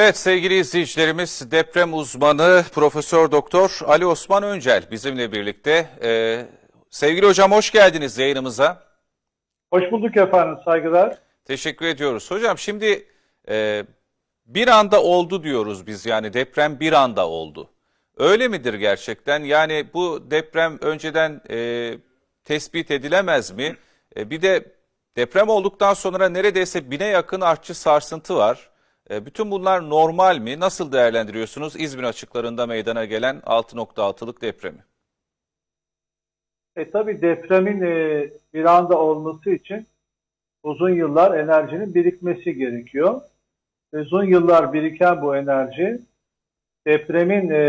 Evet sevgili izleyicilerimiz deprem uzmanı Profesör Doktor Ali Osman Öncel bizimle birlikte. Ee, sevgili hocam hoş geldiniz yayınımıza. Hoş bulduk efendim, saygılar. Teşekkür ediyoruz. Hocam şimdi e, bir anda oldu diyoruz biz yani deprem bir anda oldu. Öyle midir gerçekten? Yani bu deprem önceden e, tespit edilemez mi? E, bir de deprem olduktan sonra neredeyse bine yakın artçı sarsıntı var. E, bütün bunlar normal mi? Nasıl değerlendiriyorsunuz İzmir açıklarında meydana gelen 6.6'lık depremi? E tabii depremin e, bir anda olması için uzun yıllar enerjinin birikmesi gerekiyor. Uzun yıllar biriken bu enerji depremin e,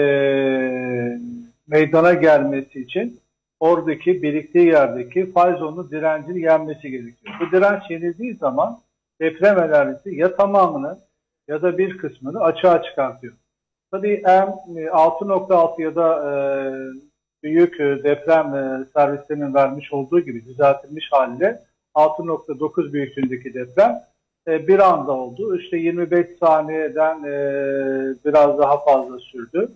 meydana gelmesi için oradaki biriktiği yerdeki fay zonu direncini yenmesi gerekiyor. Bu direnç yenildiği zaman deprem enerjisi ya tamamını ya da bir kısmını açığa çıkartıyor. Tabii M 6.6 ya da e, büyük e, deprem e, servislerinin vermiş olduğu gibi düzeltilmiş haliyle 6.9 büyüklüğündeki deprem e, bir anda oldu. İşte 25 saniyeden e, biraz daha fazla sürdü.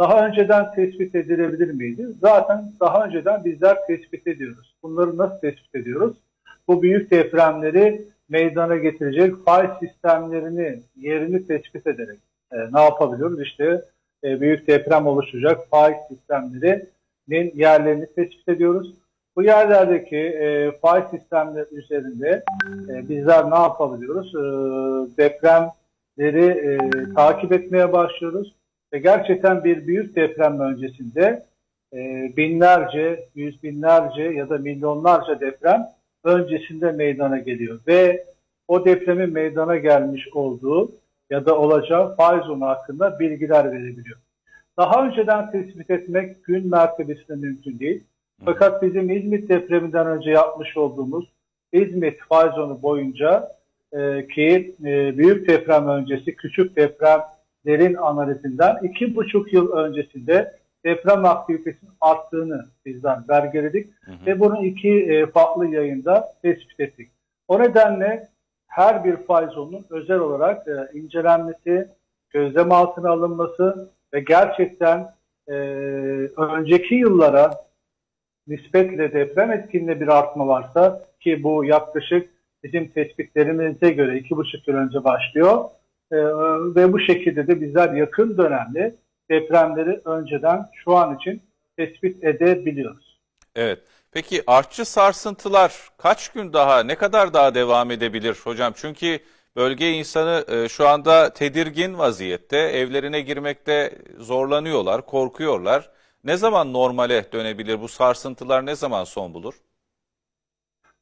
Daha önceden tespit edilebilir miydi? Zaten daha önceden bizler tespit ediyoruz. Bunları nasıl tespit ediyoruz? Bu büyük depremleri meydana getirecek fay sistemlerini, yerini tespit ederek e, ne yapabiliyoruz? İşte e, büyük deprem oluşacak fay sistemlerinin yerlerini tespit ediyoruz. Bu yerlerdeki e, fay sistemleri üzerinde e, bizler ne yapabiliyoruz? E, depremleri e, takip etmeye başlıyoruz. Ve gerçekten bir büyük deprem öncesinde e, binlerce, yüz binlerce ya da milyonlarca deprem öncesinde meydana geliyor. Ve o depremin meydana gelmiş olduğu ya da olacağı fay zonu hakkında bilgiler verebiliyor. Daha önceden tespit etmek gün mertebesinde mümkün değil. Fakat bizim İzmit depreminden önce yapmış olduğumuz İzmit fay zonu boyunca e, ki e, büyük deprem öncesi küçük depremlerin analizinden iki buçuk yıl öncesinde deprem aktivitesinin arttığını bizden belgeledik Hı hı. ve bunu iki e, farklı yayında tespit ettik. O nedenle her bir fay zonunun özel olarak e, incelenmesi, gözlem altına alınması ve gerçekten e, önceki yıllara nispetle deprem etkinliğinde bir artma varsa ki bu yaklaşık bizim tespitlerimize göre iki buçuk yıl önce başlıyor e, ve bu şekilde de bizler yakın dönemde depremleri önceden şu an için tespit edebiliyoruz. Evet. Peki artçı sarsıntılar kaç gün daha, ne kadar daha devam edebilir hocam? Çünkü bölge insanı e, şu anda tedirgin vaziyette, evlerine girmekte zorlanıyorlar, korkuyorlar. Ne zaman normale dönebilir? Bu sarsıntılar ne zaman son bulur?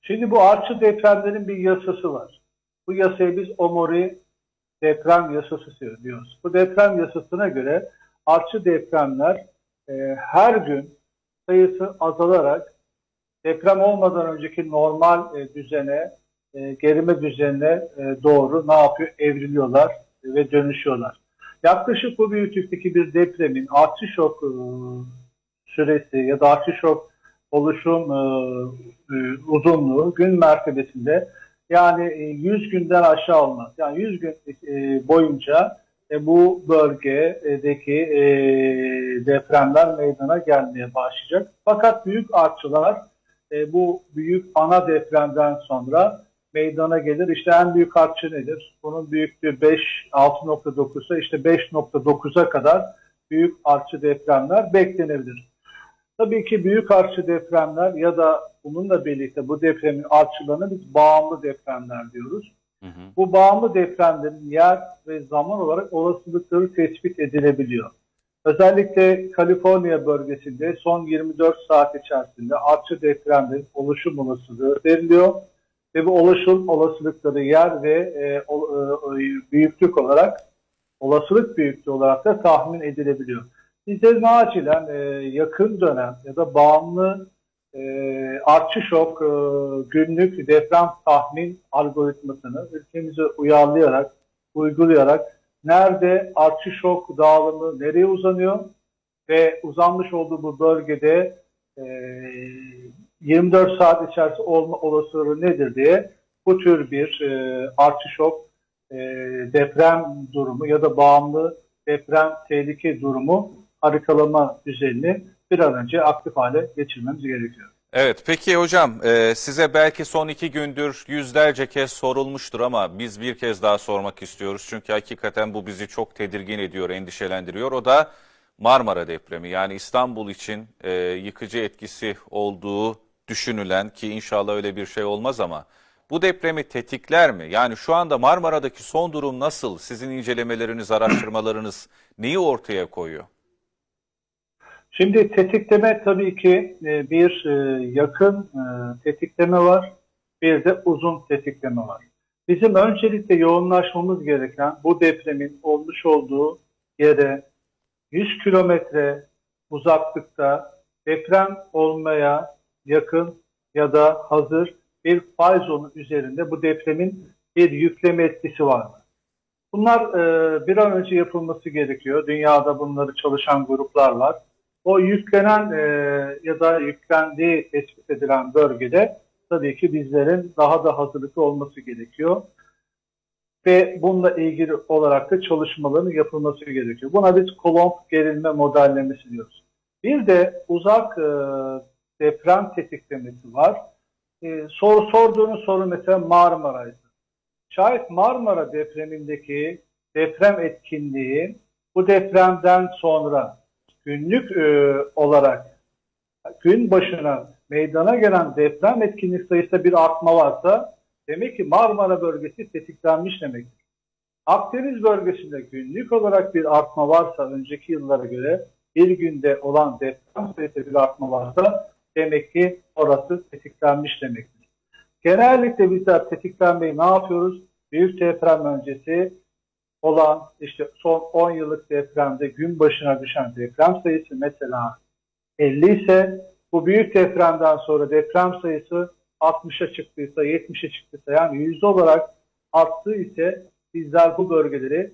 Şimdi bu artçı depremlerin bir yasası var. Bu yasaya biz Omori deprem yasası diyoruz. Bu deprem yasasına göre artçı depremler e, her gün sayısı azalarak deprem olmadan önceki normal e, düzene, e, gerime düzenine e, doğru ne yapıyor? Evriliyorlar ve dönüşüyorlar. Yaklaşık bu büyüklükteki bir depremin artçı şok e, süresi ya da artçı şok oluşum e, e, uzunluğu gün mertebesinde yani e, 100 günden aşağı olmaz. Yani 100 gün e, boyunca e, bu bölgedeki e, depremler meydana gelmeye başlayacak. Fakat büyük artçılar e, bu büyük ana depremden sonra meydana gelir. İşte en büyük artçı nedir? Bunun büyüklüğü 5, 6.9 ise işte 5.9'a kadar büyük artçı depremler beklenebilir. Tabii ki büyük artçı depremler ya da bununla birlikte bu depremin artçılarına biz bağımlı depremler diyoruz. Hı. Bu bağımlı depremlerin yer ve zaman olarak olasılıkları tespit edilebiliyor. Özellikle Kaliforniya bölgesinde son 24 saat içerisinde artçı depremlerin oluşum olasılığı veriliyor. Ve bu oluşum olasılıkları yer ve e, o- e, büyüklük olarak, olasılık büyüklüğü olarak da tahmin edilebiliyor. Bizlerin acilen e, yakın dönem ya da bağımlı e, artçı şok e, günlük deprem tahmin algoritmasını ülkemize uyarlayarak, uygulayarak nerede artçı şok dağılımı nereye uzanıyor ve uzanmış olduğu bu bölgede e, 24 saat içerisinde olma olasılığı nedir diye bu tür bir e, artçı şok e, deprem durumu ya da bağımlı deprem tehlike durumu haritalama düzenini bir an önce aktif hale geçirmemiz gerekiyor. Evet, peki hocam e, size belki son iki gündür yüzlerce kez sorulmuştur ama biz bir kez daha sormak istiyoruz. Çünkü hakikaten bu bizi çok tedirgin ediyor, endişelendiriyor. O da Marmara depremi. Yani İstanbul için e, yıkıcı etkisi olduğu düşünülen ki inşallah öyle bir şey olmaz ama bu depremi tetikler mi? Yani şu anda Marmara'daki son durum nasıl? Sizin incelemeleriniz, araştırmalarınız neyi ortaya koyuyor? Şimdi tetikleme tabii ki e, bir e, yakın e, tetikleme var, bir de uzun tetikleme var. Bizim öncelikle yoğunlaşmamız gereken bu depremin olmuş olduğu yere 100 kilometre uzaklıkta deprem olmaya yakın ya da hazır bir fay zonu üzerinde bu depremin bir yükleme etkisi var mı? Bunlar bir an önce yapılması gerekiyor. Dünyada bunları çalışan gruplar var o yüklenen e, ya da yüklendiği tespit edilen bölgede tabii ki bizlerin daha da hazırlıklı olması gerekiyor. Ve bununla ilgili olarak da çalışmaların yapılması gerekiyor. Buna biz kolomb gerilme modellemesi diyoruz. Bir de uzak e, deprem tetiklemesi var. E, sor, sorduğunuz soru mesela Marmara'ydı. Şayet Marmara depremindeki deprem etkinliği bu depremden sonra günlük e, olarak gün başına meydana gelen deprem etkinlik sayısında bir artma varsa demek ki Marmara bölgesi tetiklenmiş demektir. Akdeniz bölgesinde günlük olarak bir artma varsa önceki yıllara göre bir günde olan deprem sayısında bir artma varsa demek ki orası tetiklenmiş demektir. Genellikle bizler tetiklenmeyi ne yapıyoruz? Büyük deprem öncesi olan işte son 10 yıllık depremde gün başına düşen deprem sayısı mesela 50 ise bu büyük depremden sonra deprem sayısı 60'a çıktıysa 70'e çıktıysa yani yüzde olarak arttığı ise bizler bu bölgeleri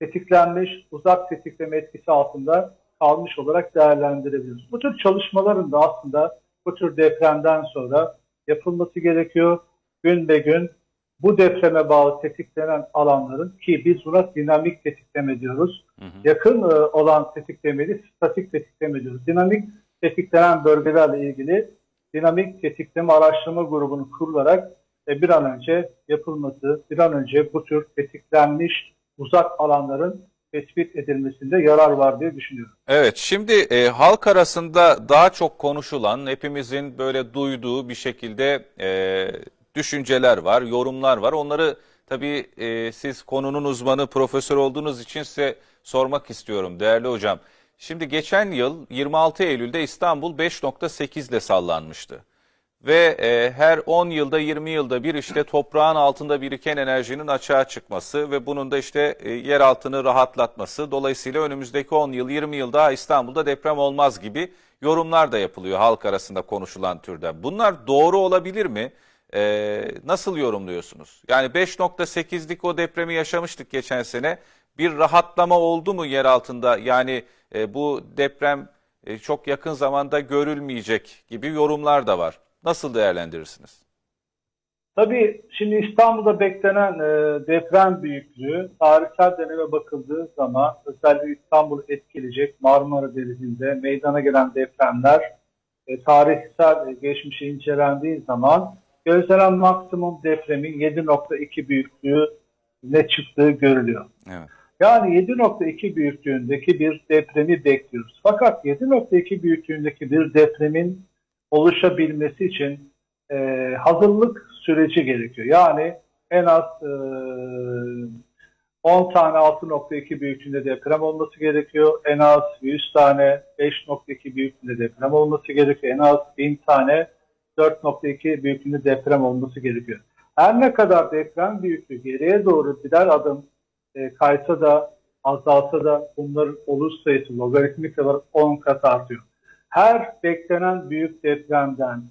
tetiklenmiş uzak tetikleme etkisi altında kalmış olarak değerlendirebiliyoruz. Bu tür çalışmaların da aslında bu tür depremden sonra yapılması gerekiyor. Gün be gün bu depreme bağlı tetiklenen alanların ki biz buna dinamik tetikleme diyoruz. Hı hı. Yakın e, olan tetiklemeyi statik tetikleme diyoruz. Dinamik tetiklenen bölgelerle ilgili dinamik tetikleme araştırma grubunun kurularak e, bir an önce yapılması, bir an önce bu tür tetiklenmiş uzak alanların tespit edilmesinde yarar var diye düşünüyorum. Evet, şimdi e, halk arasında daha çok konuşulan, hepimizin böyle duyduğu bir şekilde e, düşünceler var, yorumlar var. Onları tabii e, siz konunun uzmanı, profesör olduğunuz için size sormak istiyorum değerli hocam. Şimdi geçen yıl 26 Eylül'de İstanbul 5.8 ile sallanmıştı. Ve e, her 10 yılda 20 yılda bir işte toprağın altında biriken enerjinin açığa çıkması ve bunun da işte e, yer altını rahatlatması. Dolayısıyla önümüzdeki 10 yıl 20 yıl daha İstanbul'da deprem olmaz gibi yorumlar da yapılıyor halk arasında konuşulan türden. Bunlar doğru olabilir mi? E, nasıl yorumluyorsunuz? Yani 5.8'lik o depremi yaşamıştık geçen sene. Bir rahatlama oldu mu yer altında? Yani e, bu deprem e, çok yakın zamanda görülmeyecek gibi yorumlar da var. Nasıl değerlendirirsiniz? Tabii şimdi İstanbul'da beklenen e, deprem büyüklüğü tarihsel döneme bakıldığı zaman özellikle İstanbul'u etkileyecek Marmara Denizi'nde meydana gelen depremler e, tarihsel e, geçmişe incelendiği zaman gözlenen maksimum depremin 7.2 büyüklüğü ne çıktığı görülüyor. Evet. Yani 7.2 büyüklüğündeki bir depremi bekliyoruz. Fakat 7.2 büyüklüğündeki bir depremin oluşabilmesi için e, hazırlık süreci gerekiyor. Yani en az e, 10 tane 6.2 büyüklüğünde deprem olması gerekiyor. En az 100 tane 5.2 büyüklüğünde deprem olması gerekiyor. En az 1000 tane 4.2 büyüklüğünde deprem olması gerekiyor. Her ne kadar deprem büyüklüğü geriye doğru birer adım e, kaysa da azalsa da bunların oluş sayısı logaritmik olarak 10 kat artıyor. Her beklenen büyük depremden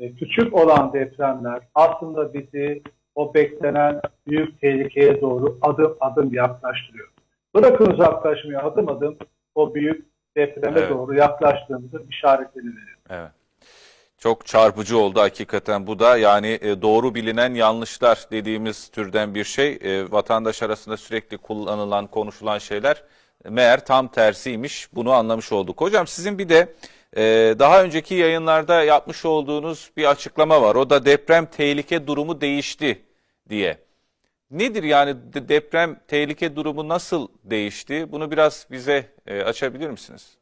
e, küçük olan depremler aslında bizi o beklenen büyük tehlikeye doğru adım adım yaklaştırıyor. Bırakın uzaklaşmayı adım adım o büyük depreme Evet. doğru yaklaştığımızın işaretlerini veriyor. Evet. Çok çarpıcı oldu hakikaten bu da yani e, doğru bilinen yanlışlar dediğimiz türden bir şey. E, vatandaş arasında sürekli kullanılan, konuşulan şeyler meğer tam tersiymiş. Bunu anlamış olduk. Hocam sizin bir de e, daha önceki yayınlarda yapmış olduğunuz bir açıklama var. O da deprem tehlike durumu değişti diye. Nedir yani de- deprem tehlike durumu nasıl değişti? Bunu biraz bize açabilir misiniz?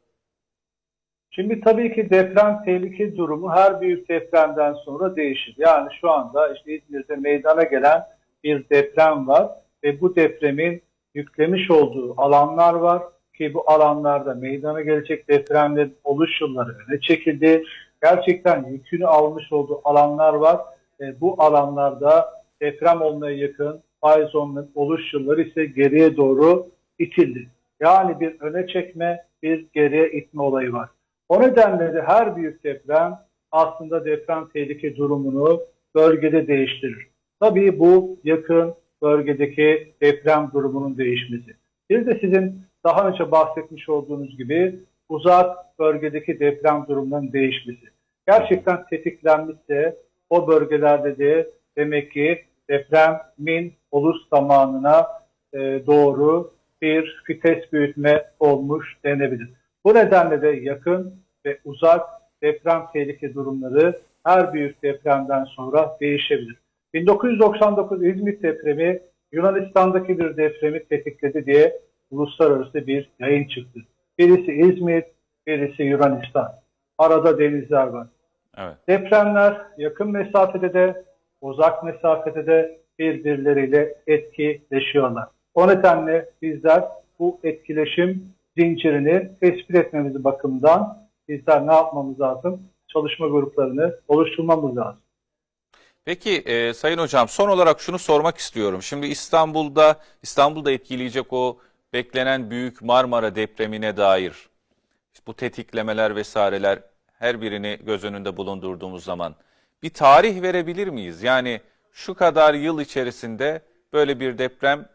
Şimdi tabii ki deprem tehlike durumu her büyük depremden sonra değişir. Yani şu anda işte İzmir'de meydana gelen bir deprem var ve bu depremin yüklemiş olduğu alanlar var ki bu alanlarda meydana gelecek depremlerin oluş yılları öne çekildi. Gerçekten yükünü almış olduğu alanlar var. E, bu alanlarda deprem olmaya yakın zonunun oluş yılları ise geriye doğru itildi. Yani bir öne çekme, bir geriye itme olayı var. O nedenle de her büyük deprem aslında deprem tehlike durumunu bölgede değiştirir. Tabii bu yakın bölgedeki deprem durumunun değişmesi. Bir de sizin daha önce bahsetmiş olduğunuz gibi uzak bölgedeki deprem durumunun değişmesi. Gerçekten tetiklenmişse o bölgelerde de demek ki depremin oluş zamanına e, doğru bir vites büyütme olmuş denebilir. Bu nedenle de yakın ve uzak deprem tehlike durumları her büyük depremden sonra değişebilir. 1999 İzmit depremi Yunanistan'daki bir depremi tetikledi diye uluslararası bir yayın çıktı. Birisi İzmit, birisi Yunanistan. Arada denizler var. Evet. Depremler yakın mesafede de uzak mesafede de birbirleriyle etkileşiyorlar. O nedenle bizler bu etkileşim zincirini tespit etmemiz bakımından bizler ne yapmamız lazım? Çalışma gruplarını oluşturmamız lazım. Peki e, Sayın Hocam son olarak şunu sormak istiyorum. Şimdi İstanbul'da İstanbul'da etkileyecek o beklenen büyük Marmara depremine dair bu tetiklemeler vesaireler her birini göz önünde bulundurduğumuz zaman bir tarih verebilir miyiz? Yani şu kadar yıl içerisinde böyle bir deprem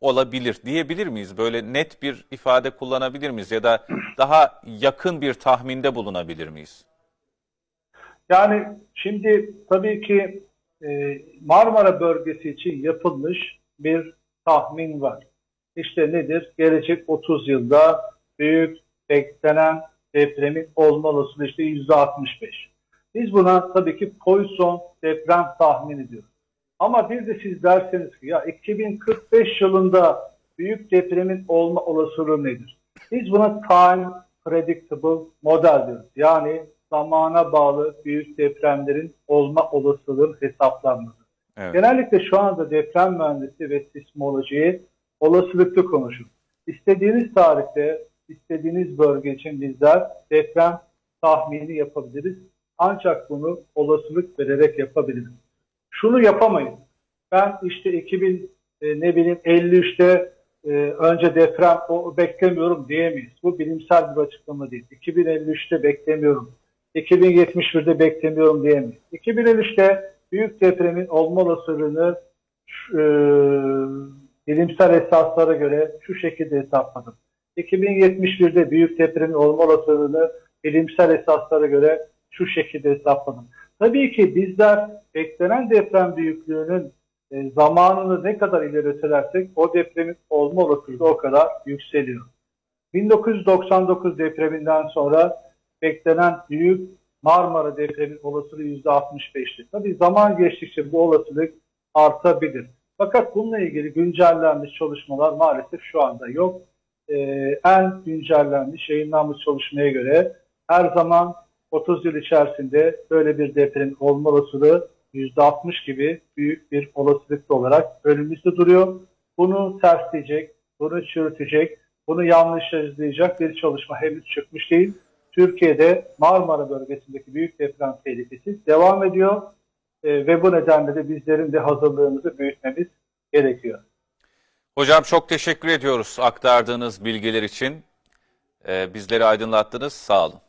olabilir diyebilir miyiz? Böyle net bir ifade kullanabilir miyiz ya da daha yakın bir tahminde bulunabilir miyiz? Yani şimdi tabii ki e, Marmara bölgesi için yapılmış bir tahmin var. İşte nedir? Gelecek 30 yılda büyük beklenen depremin olma olasılığı işte %65. Biz buna tabii ki Poisson deprem tahmini diyoruz. Ama bir de siz derseniz ki ya 2045 yılında büyük depremin olma olasılığı nedir? Biz buna time predictable model diyoruz. Yani zamana bağlı büyük depremlerin olma olasılığın hesaplanması. Evet. Genellikle şu anda deprem mühendisi ve sismolojiyi olasılıklı konuşur. İstediğiniz tarihte, istediğiniz bölge için bizler deprem tahmini yapabiliriz. Ancak bunu olasılık vererek yapabiliriz. Şunu yapamayız. Ben işte 2000 e, ne bileyim 53'te e, önce deprem o beklemiyorum diyemeyiz. Bu bilimsel bir açıklama değil. 2053'te beklemiyorum. 2071'de beklemiyorum diyemeyiz. 2053'te büyük depremin olma olasılığını e, bilimsel esaslara göre şu şekilde hesapladım. 2071'de büyük depremin olma olasılığını bilimsel esaslara göre şu şekilde hesapladım. Tabii ki bizler beklenen deprem büyüklüğünün e, zamanını ne kadar ileri ötelersek o depremin olma olasılığı o kadar yükseliyor. 1999 depreminden sonra beklenen büyük Marmara depremin olasılığı %65'ti. Tabii zaman geçtikçe bu olasılık artabilir. Fakat bununla ilgili güncellenmiş çalışmalar maalesef şu anda yok. Ee, en güncellenmiş, yayınlanmış çalışmaya göre her zaman 30 yıl içerisinde böyle bir depremin olma olasılığı %60 gibi büyük bir olasılıklı olarak önümüzde duruyor. Bunu tersleyecek, bunu çürütecek, bunu yanlışlayacak bir çalışma henüz çıkmış değil. Türkiye'de Marmara bölgesindeki büyük deprem tehlikesi devam ediyor Ee, ve bu nedenle de bizlerin de hazırlığımızı büyütmemiz gerekiyor. Hocam çok teşekkür ediyoruz aktardığınız bilgiler için. Ee, bizleri aydınlattınız. Sağ olun.